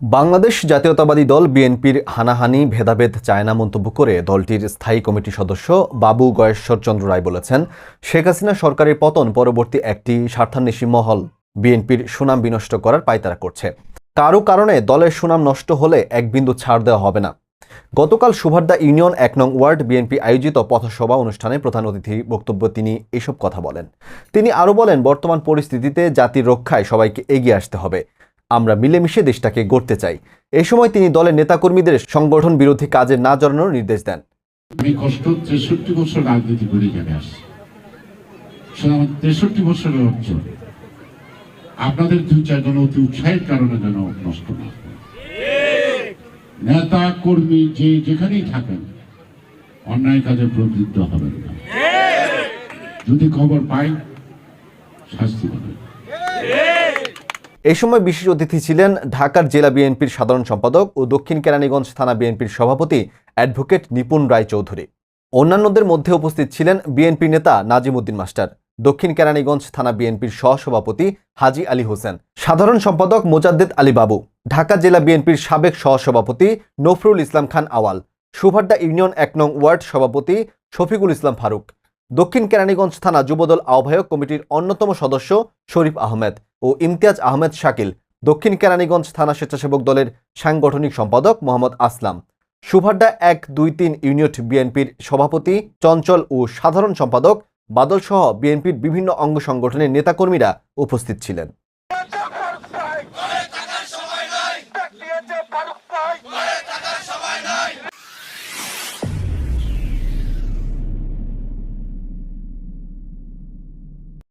বাংলাদেশ জাতীয়তাবাদী দল বিএনপির হানাহানি, ভেদাভেদ চায় না মন্তব্য করে দলটির স্থায়ী কমিটির সদস্য বাবু গয়েশ্বর চন্দ্র রায় বলেছেন, শেখ হাসিনা সরকারের পতন পরবর্তী একটি স্বার্থান্বেষী মহল বিএনপির সুনাম বিনষ্ট করার পায়তারা করছে। কারও কারণে দলের সুনাম নষ্ট হলে এক বিন্দু ছাড় দেওয়া হবে না। গতকাল সুভারদা ইউনিয়ন এক নং ওয়ার্ড বিএনপি আয়োজিত পথসভা অনুষ্ঠানে প্রধান অতিথি বক্তব্য তিনি এসব কথা বলেন। তিনি আরও বলেন, বর্তমান পরিস্থিতিতে জাতির রক্ষায় সবাইকে এগিয়ে আসতে হবে। আমরা মিলেমিশে দেশটাকে গড়তে চাই। এই সময় তিনি দলের নেতাকর্মীদের সংগঠন বিরোধী কাজে না জড়ানোর নির্দেশ দেন। আমি কষ্ট তেষট্টি বছর রাজনীতি করে এখানে আসছি। আমার তেষট্টি বছরের আপনাদের দুই চারজন অতি উৎসাহের কারণে যেন নষ্ট না নেতা কর্মী যে যেখানেই থাকেন অন্যায় কাজে প্রবৃত্ত হবেন না। যদি খবর পাই শাস্তি পাবেন। এই সময় বিশেষ অতিথি ছিলেন ঢাকার জেলা বিএনপির সাধারণ সম্পাদক ও দক্ষিণ কেরানীগঞ্জ থানা বিএনপির সভাপতি অ্যাডভোকেট নিপুণ রায় চৌধুরী অন্যান্যদের মধ্যে উপস্থিত ছিলেন বিএনপি নেতা নাজিমুদ্দিন মাস্টার, দক্ষিণ কেরানীগঞ্জ থানা বিএনপির সহসভাপতি হাজি আলী হোসেন, সাধারণ সম্পাদক মোজাদ্দেদ আলী বাবু, ঢাকা জেলা বিএনপির সাবেক সহসভাপতি নফরুল ইসলাম খান আওয়াল, সুভাড্ডা ইউনিয়ন এক নং ওয়ার্ড সভাপতি শফিকুল ইসলাম ফারুক দক্ষিণ কেরানীগঞ্জ থানা যুবদল আহ্বায়ক কমিটির অন্যতম সদস্য শরীফ আহমেদ ও ইমতিয়াজ আহমেদ শাকিল, দক্ষিণ কেরানীগঞ্জ থানা স্বেচ্ছাসেবক দলের সাংগঠনিক সম্পাদক মোহাম্মদ আসলাম। সুভাড্ডা এক দুই তিন ইউনিট বিএনপির সভাপতি, চঞ্চল ও সাধারণ সম্পাদক বাদলসহ বিএনপির বিভিন্ন অঙ্গ সংগঠনের নেতাকর্মীরা উপস্থিত ছিলেন।